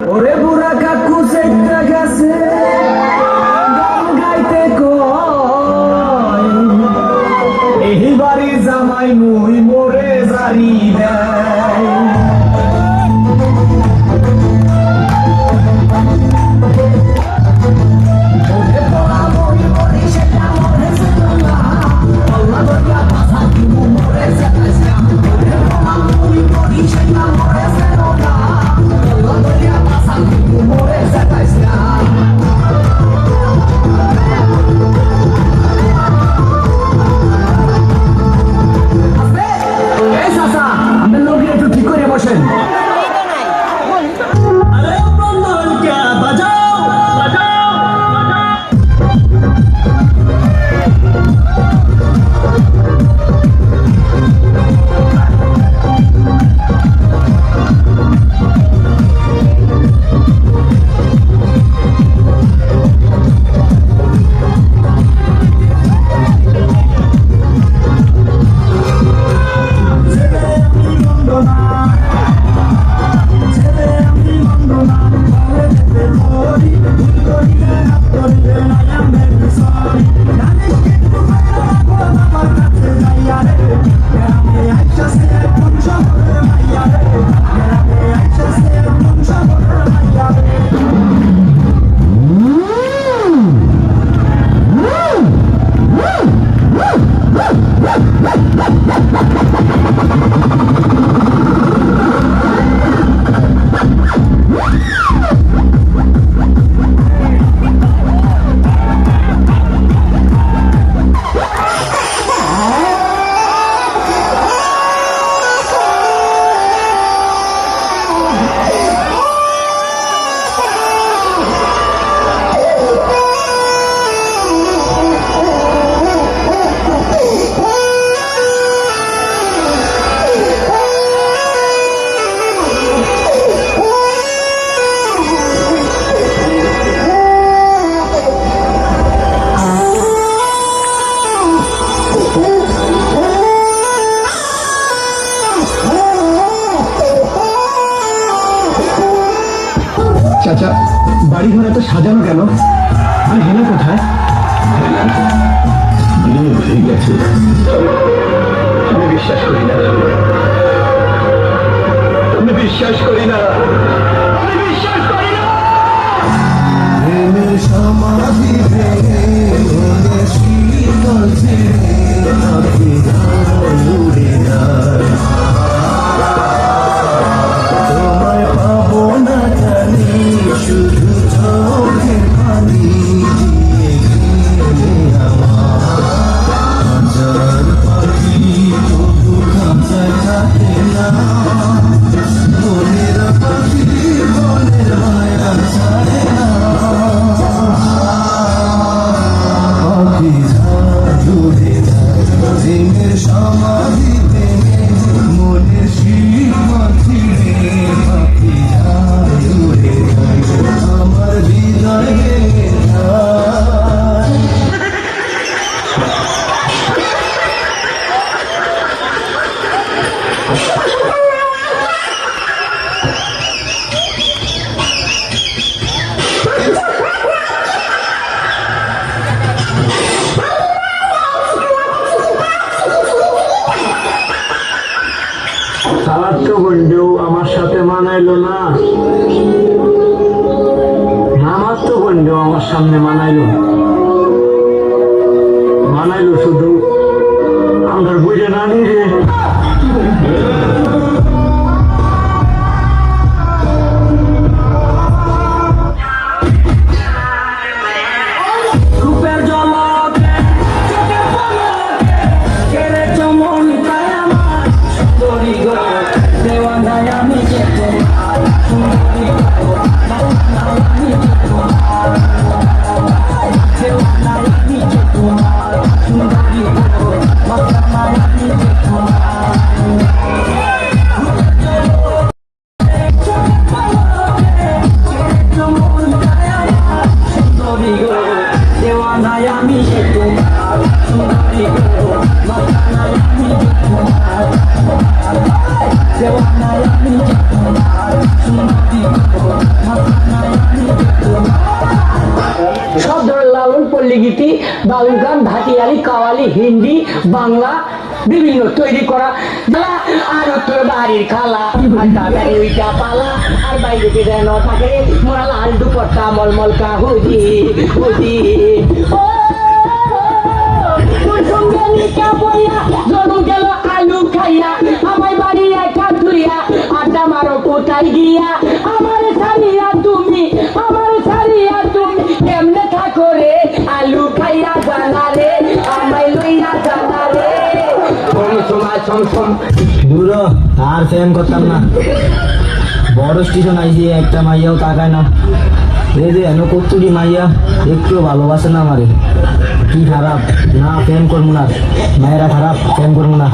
ওরে বুড়া কাকু সেটা গেছে, গান গাইতে কয়। এই বাড়ি জামাই মুই মোরে জারি দেয় চাচা বাড়ি ঘর এত সাজানো কেন আর হেনা কোথায়? হয়ে গেছে। আমি বিশ্বাস করি না। আমি বিশ্বাস করি না। Almighty. তো বন্ধু আমার সাথে মানাইল না। আমার তো আমার সামনে মানাইল। মানাইল শুধু ধরনের লালন পল্লী গীতি বাউল গান ভাটিয়ালি, কাওয়ালি, হিন্দি, বাংলা বিভিন্ন তৈরি করা। যা আর উত্তর বাড়ির খালা বেড়ে পালা, আর বাইরে যেন থাকে, মোরা লাল দুপট্টা, মলমল কা তোর জন্ম গেল আলু খাইয়া আমার বাড়ি একা ধুইয়া, আড্ডা মারো কোথায় গিয়া? আমার সোমায় সোম সোম দূর, আর ফ্যান করতাম না। বড় স্টেশন আইসি, একটা মাইয়াও তাকায় না। এই যে এন কত্তুরি মাইয়া একটু ভালোবাসে না আমারে। কি খারাপ? না, প্রেম করব না। মায়েরা খারাপ, প্রেম করব না।